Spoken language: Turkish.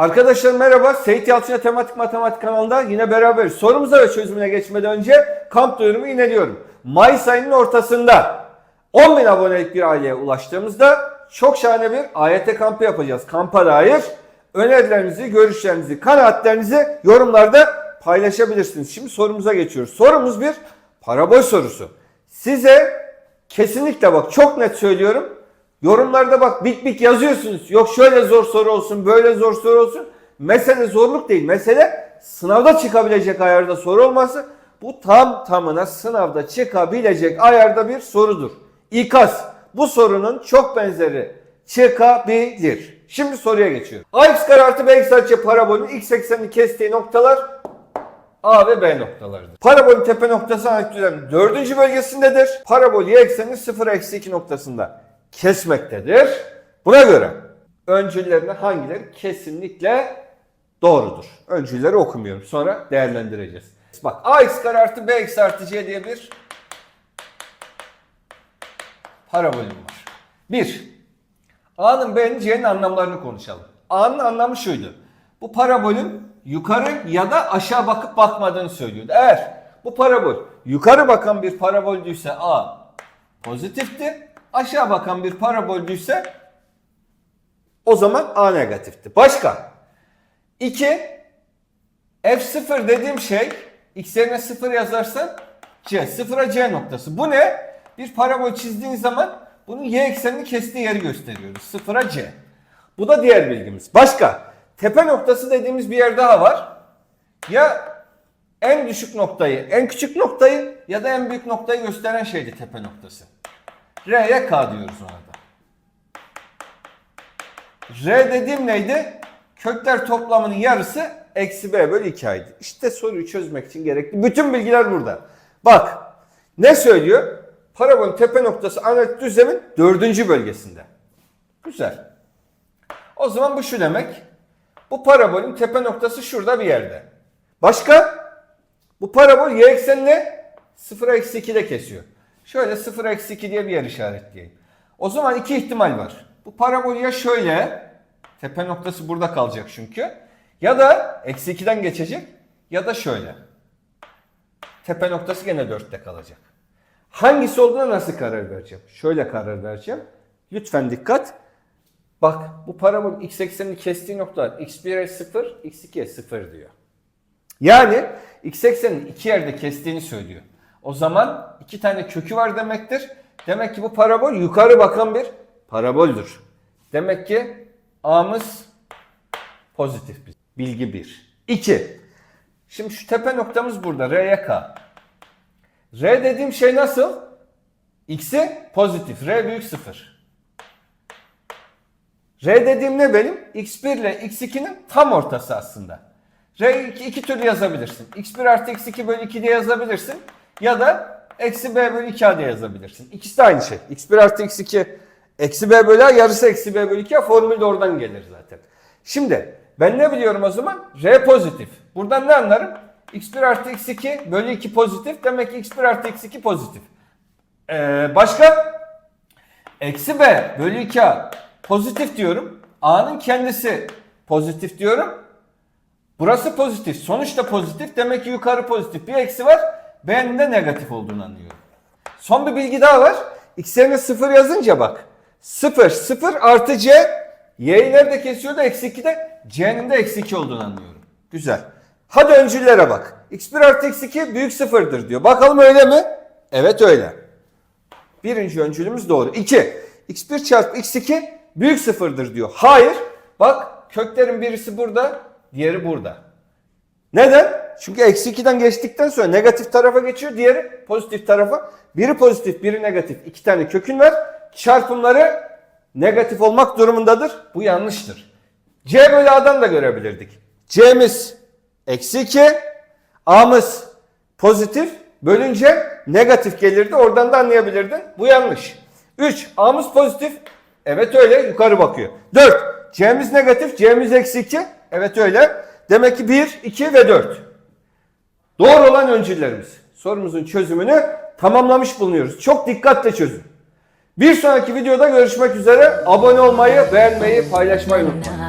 Arkadaşlar merhaba. Seyit Yalçın'a Tematik Matematik kanalında yine beraberiz. Sorumuza ve çözümüne geçmeden önce kamp duyurumu ineliyorum. Mayıs ayının ortasında 10 bin abonelik bir aileye ulaştığımızda çok şahane bir AYT kampı yapacağız. Kampa dair önerilerinizi, görüşlerinizi, kanaatlerinizi yorumlarda paylaşabilirsiniz. Şimdi sorumuza geçiyoruz. Sorumuz bir parabol sorusu. Size kesinlikle bak çok net söylüyorum. Yorumlarda bak bik bik yazıyorsunuz. Yok şöyle zor soru olsun, böyle zor soru olsun. Mesele zorluk değil. Mesele sınavda çıkabilecek ayarda soru olması. Bu tam tamına sınavda çıkabilecek ayarda bir sorudur. İkaz. Bu sorunun çok benzeri çıkabilir. Şimdi soruya geçiyorum. AX kare artı BX açı parabolün x eksenini kestiği noktalar A ve B noktalarıdır. Parabolün tepe noktası analik düzlemin dördüncü bölgesindedir. Parabol y eksenini 0 eksi 2 noktasında kesmektedir. Buna göre öncüllerine hangileri kesinlikle doğrudur? Öncülleri okumuyorum. Sonra değerlendireceğiz. Bak ax kare artı bx artı c diye bir parabolüm var. Bir, A'nın B'nin C'nin anlamlarını konuşalım. A'nın anlamı şuydu. Bu parabolün yukarı ya da aşağı bakıp bakmadığını söylüyordu. Eğer bu parabol yukarı bakan bir paraboldüyse A pozitifti. Aşağı bakan bir paraboldüyse o zaman A negatifti. Başka. 2 F0 dediğim şey x yerine 0 yazarsan C. 0'a C noktası. Bu ne? Bir parabol çizdiğin zaman bunun y eksenini kestiği yeri gösteriyoruz. 0'a C. Bu da diğer bilgimiz. Başka. Tepe noktası dediğimiz bir yer daha var. Ya en düşük noktayı, en küçük noktayı ya da en büyük noktayı gösteren şeydi tepe noktası. R'ye K diyoruz ona da. R dediğim neydi? Kökler toplamının yarısı eksi B bölü 2 aydı. İşte soruyu çözmek için gerekli. Bütün bilgiler burada. Bak ne söylüyor? Parabolün tepe noktası analik düzlemin dördüncü bölgesinde. Güzel. O zaman bu şu demek. Bu parabolün tepe noktası şurada bir yerde. Başka? Bu parabol y eksenini 0'a eksi 2'de kesiyor. Şöyle 0'a eksi 2 diye bir yer işaretleyeyim. O zaman iki ihtimal var. Bu parabol ya şöyle, tepe noktası burada kalacak çünkü. Ya da eksi 2'den geçecek ya da şöyle. Tepe noktası gene 4'te kalacak. Hangisi olduğuna nasıl karar vereceğim? Şöyle karar vereceğim. Lütfen dikkat. Bak bu parabol x eksenini kestiği noktalar x1'e 0, x2'ye 0 diyor. Yani x eksenin iki yerde kestiğini söylüyor. O zaman iki tane kökü var demektir. Demek ki bu parabol yukarı bakan bir paraboldür. Demek ki A'mız pozitif bir bilgi 1. 2. Şimdi şu tepe noktamız burada. R'ye K. R dediğim şey nasıl? X'i pozitif. R büyük 0. R dediğim ne benim? X1 ile X2'nin tam ortası aslında. R iki, iki türlü yazabilirsin. X1 artı X2 bölü 2 diye yazabilirsin. Ya da eksi B bölü 2 diye yazabilirsin. İkisi de aynı şey. X1 artı X2 eksi B bölü A yarısı eksi B bölü 2 A formül de oradan gelir zaten. Şimdi ben ne biliyorum o zaman? R pozitif. Buradan ne anlarım? X1 artı X2 bölü 2 pozitif. Demek ki X1 artı X2 pozitif. Ee, başka? Eksi B bölü 2A pozitif diyorum. A'nın kendisi pozitif diyorum. Burası pozitif. Sonuçta pozitif. Demek ki yukarı pozitif. Bir eksi var. B'nin de negatif olduğunu anlıyorum. Son bir bilgi daha var. X yerine 0 yazınca bak. 0, 0 artı C. Y'yi nerede kesiyor da eksi 2'de C'nin de eksi 2 olduğunu anlıyorum. Güzel. Hadi öncüllere bak. X1 artı X2 büyük sıfırdır diyor. Bakalım öyle mi? Evet öyle. Birinci öncülümüz doğru. 2. X1 çarpı X2 büyük sıfırdır diyor. Hayır. Bak köklerin birisi burada, diğeri burada. Neden? Çünkü eksi 2'den geçtikten sonra negatif tarafa geçiyor. Diğeri pozitif tarafa. Biri pozitif, biri negatif. İki tane kökün var. Çarpımları negatif olmak durumundadır. Bu yanlıştır. C bölü A'dan da görebilirdik. C'miz eksi 2, A'mız pozitif. Bölünce negatif gelirdi. Oradan da anlayabilirdin. Bu yanlış. 3. A'mız pozitif. Evet öyle. Yukarı bakıyor. 4. C'miz negatif. C'miz eksi 2. Evet öyle. Demek ki 1, 2 ve 4. Doğru olan öncüllerimiz. Sorumuzun çözümünü tamamlamış bulunuyoruz. Çok dikkatle çözün. Bir sonraki videoda görüşmek üzere. Abone olmayı, beğenmeyi, paylaşmayı unutmayın.